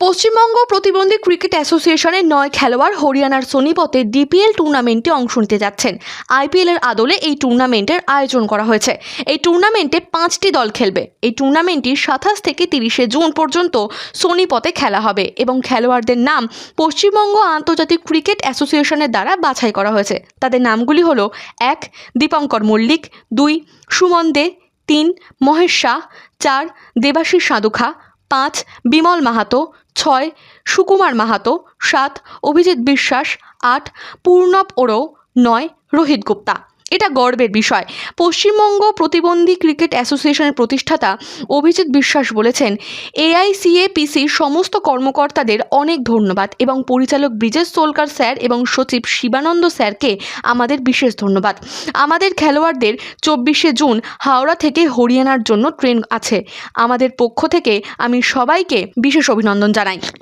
পশ্চিমবঙ্গ প্রতিবন্ধী ক্রিকেট অ্যাসোসিয়েশনের নয় খেলোয়াড় হরিয়ানার সোনিপতে ডিপিএল টুর্নামেন্টে অংশ নিতে যাচ্ছেন। আইপিএল এর আদলে এই টুর্নামেন্টের আয়োজন করা হয়েছে। এই টুর্নামেন্টে পাঁচটি দল খেলবে। এই টুর্নামেন্টটি সাতাশ থেকে তিরিশে জুন পর্যন্ত সোনিপতে খেলা হবে এবং খেলোয়াড়দের নাম পশ্চিমবঙ্গ আন্তর্জাতিক ক্রিকেট অ্যাসোসিয়েশনের দ্বারা বাছাই করা হয়েছে। তাদের নামগুলি হলো এক, দীপঙ্কর মল্লিক, দুই, সুমন দে, তিন, মহেশ শাহ, চার, দেবাশিস সাধুখা পাঁচ, বিমল মাহাতো, ছয়, সুকুমার মাহাতো, সাত, অভিজিৎ বিশ্বাস, আট, পূর্ণব ওরও, নয়, রোহিত গুপ্তা। এটা গর্বের বিষয়। পশ্চিমবঙ্গ প্রতিবন্ধী ক্রিকেট অ্যাসোসিয়েশনের প্রতিষ্ঠাতা অভিজিৎ বিশ্বাস বলেছেন এআইসিএপিসি সমস্ত কর্মকর্তাদের অনেক ধন্যবাদ এবং পরিচালক ব্রিজেশ সোলকার স্যার এবং সচিব শিবানন্দ স্যারকে আমাদের বিশেষ ধন্যবাদ। আমাদের খেলোয়াড়দের চব্বিশে জুন হাওড়া থেকে হরিয়ানার জন্য ট্রেন আছে। আমাদের পক্ষ থেকে আমি সবাইকে বিশেষ অভিনন্দন জানাই।